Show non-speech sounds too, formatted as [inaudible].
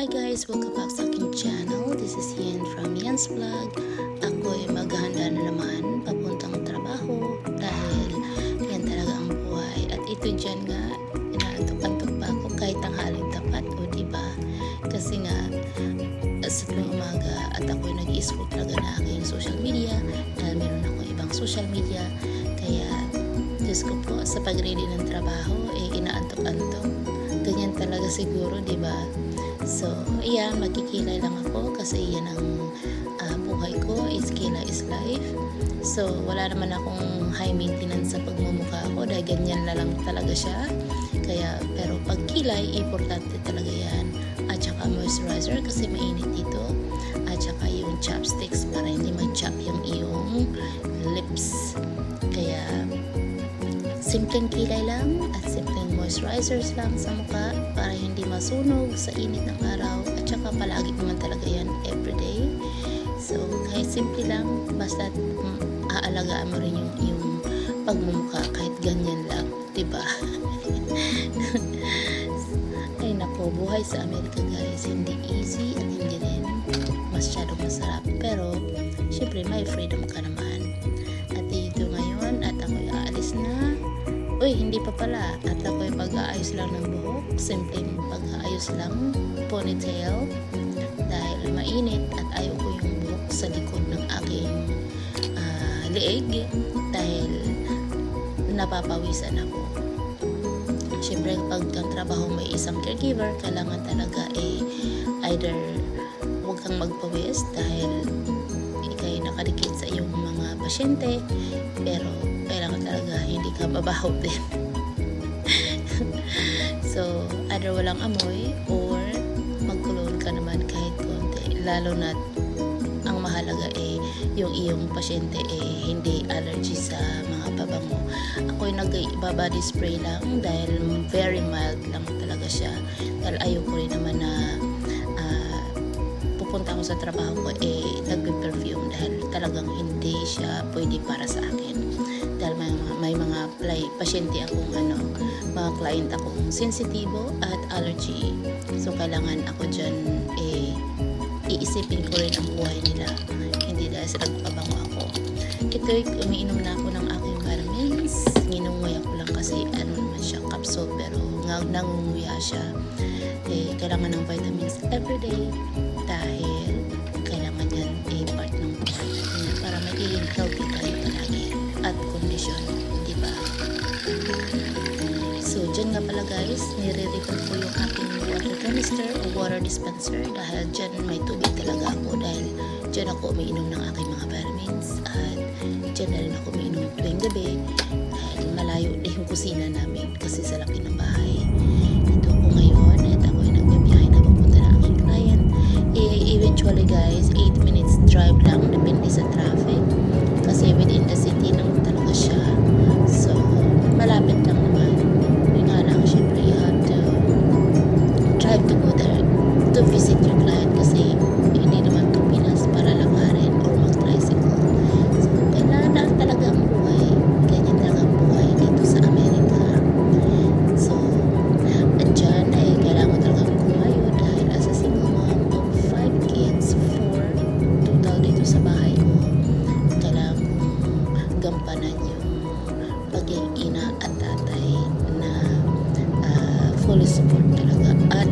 Hi guys! Welcome back sa aking channel. This is Yen from Yen's Vlog. Ako ay maghahanda na naman papuntang trabaho dahil yan talaga ang buhay. At ito dyan nga, inaantok-antok pa ako kahit tanghaling tapat o diba? Kasi nga, sa tuwing umaga at ako ay nag-i-scroll talaga na aking social media dahil meron ako ibang social media. Kaya, Diyos ko po, sa pag-ready ng trabaho, eh, inaantok-antok. Ganyan talaga siguro, di ba? So, yeah, magkikilay lang ako kasi yan ang ah, buhay ko. Is kila is life. So, wala naman akong high maintenance sa pagmumukha ko dahil ganyan na lang talaga siya. Kaya, pero pag kilay, importante talaga yan. At saka moisturizer kasi mainit dito. At saka yung chopsticks para hindi mag-chop yung iyong lips. Kaya, simpleng kilay lang at simpleng moisturizers lang sa mukha para hindi masunog sa init ng araw. At saka palagi naman talaga yan everyday. So kahit simple lang basta mm, aalagaan mo rin yung, yung pagmumukha kahit ganyan lang 'di ba? [laughs] Ay nako buhay sa Amerika guys. Hindi easy at hindi rin masyadong masarap. Pero syempre may freedom ka naman Uy, hindi pa pala. At ako'y pag-aayos lang ng buhok. Simpleng pag-aayos lang. Ponytail. Dahil mainit at ayaw ko yung buhok sa likod ng aking ah, leeg. Dahil napapawisan ako. Siyempre, kapag ang trabaho may isang caregiver, kailangan talaga eh, either kang magpawis dahil ikay nakadikit sa iyong mga pasyente pero kailangan talaga hindi ka babaho din. [laughs] So either walang amoy or magkulon ka naman kahit konti. Lalo na ang mahalaga eh yung iyong pasyente eh hindi allergy sa mga pabango ako yung nag-body spray lang dahil very mild lang talaga siya pupunta ako sa trabaho ko eh nagpe-perfume dahil talagang hindi siya pwede para sa akin. Dahil may, may mga play, pasyente akong ano mga client akong sensitibo at allergy. So kailangan ako dyan eh iisipin ko rin ang buhay nila. Hindi dahil sa nagpabango ako. Ito umiinom na ako ng aking vitamins. Nginunguya ko lang kasi ano naman siya capsule pero nangunguya siya. Eh, kailangan ng vitamins everyday dahil healthy tayo palagi at kondisyon, di ba? So, dyan nga pala guys, nire-refill ko yung aking water canister o water dispenser dahil dyan may tubig talaga ako dahil dyan ako umiinom ng aking mga vitamins at dyan na rin ako umiinom tuwing gabi dahil malayo din yung kusina namin kasi sa laki ng bahay. Dito ako ngayon at ako ay nagbibiyahe na papunta ng aking client. E- eventually guys, to visit your client kasi hindi naman to Pinas para lakarin or mag-tricycle. So, kailangan lang talaga ang buhay. Ganyan talaga ang buhay dito sa Amerika. So, at dyan ay kailangan talaga kumayo dahil as a single mom of five kids, four total dito sa bahay ko. Kailangan kong gampanan yung pagiging ina at tatay na ah, fully support talaga at